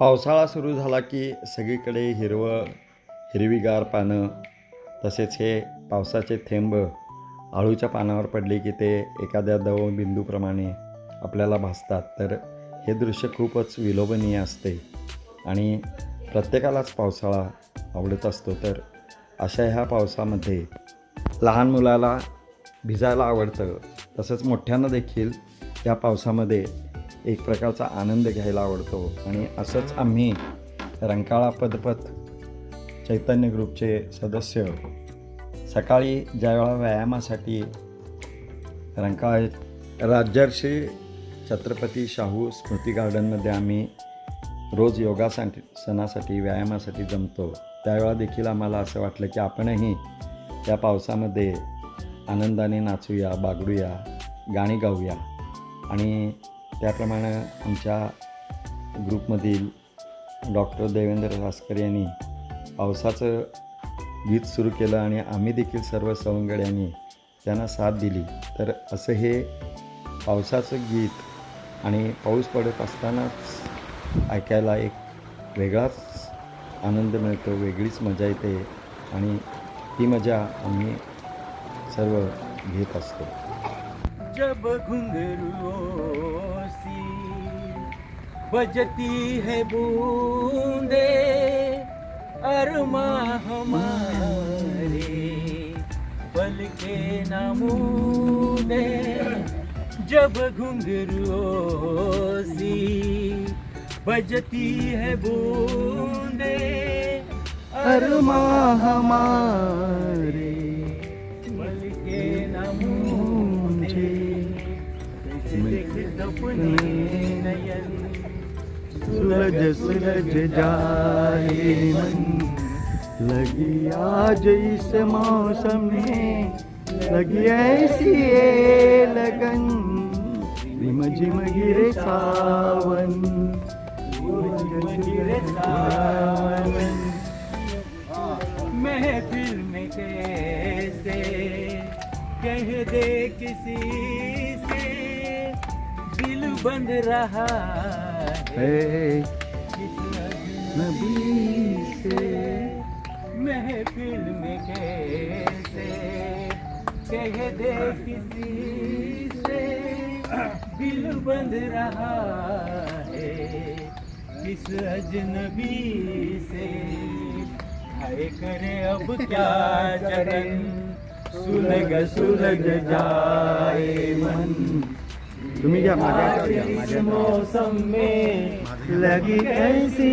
पावसाळा सुरू झाला की सगळीकडे हिरवं हिरवीगार पानं तसेच हे पावसाचे थेंब आळूच्या पानावर पडले की ते एखाद्या दवबिंदूप्रमाणे आपल्याला भासतात. तर हे दृश्य खूपच विलोभनीय असते आणि प्रत्येकालाच पावसाळा आवडत असतो. तर अशा ह्या पावसामध्ये लहान मुलाला भिजायला आवडतं. तसंच मोठ्यांना देखील या पावसामध्ये एक प्रकारचा आनंद घ्यायला आवडतो. आणि असंच आम्ही रंकाळा पदपथ चैतन्य ग्रुपचे सदस्य सकाळी ज्यावेळा व्यायामासाठी रंकाळा राजर्षी छत्रपती शाहू स्मृती गार्डनमध्ये आम्ही रोज योगासाठी सणासाठी व्यायामासाठी जमतो. त्यावेळा देखील आम्हाला असं वाटलं की आपणही या पावसामध्ये आनंदाने नाचूया बागडूया गाणी गाऊया. आणि त्याप्रमाणे आमच्या ग्रुपमधील डॉक्टर देवेंद्र भास्कर यांनी पावसाचं गीत सुरू केलं आणि आम्ही देखील सर्व सवंगड्यांनी त्यांना साथ दिली. तर असं हे पावसाचं गीत आणि पाऊस पडत असतानाच ऐकायला एक वेगळाच आनंद मिळतो वेगळीच मजा येते आणि ती मजा आम्ही सर्व घेत असतो. जब घुंघरुओं बजती है बूंदे अरमा हमारे। बल के नमूने जब घुंघरुओं सी बजती है बूंदे अरमा हमारे। पल के नमूने सपने लज सुलझ जाए मन लगी आज इस मौसम में लगी ऐसी ये लगन। रिम झिम गिरे सावन गिरे सावन महफिल में कैसे कह दे किसी से। बंध रहा है। नबी से महफिल में कैसे? कह दे किसी से दिल बंध रहा है। किस अजनबी से हाय करे अब क्या जगन सुलग सुलग जाए मन। तुम्ही घ्या मागे. मौसम में लगी ऐसी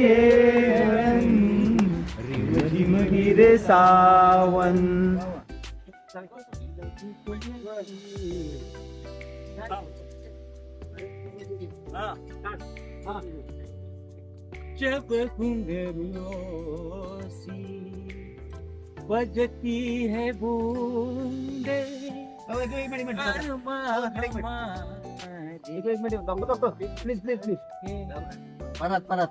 रिम गिरे सावन। जब घुंघरुओं सी बजती है बूंदे अरमा हमारे प्लीज प्लीज प्लीज के परत परत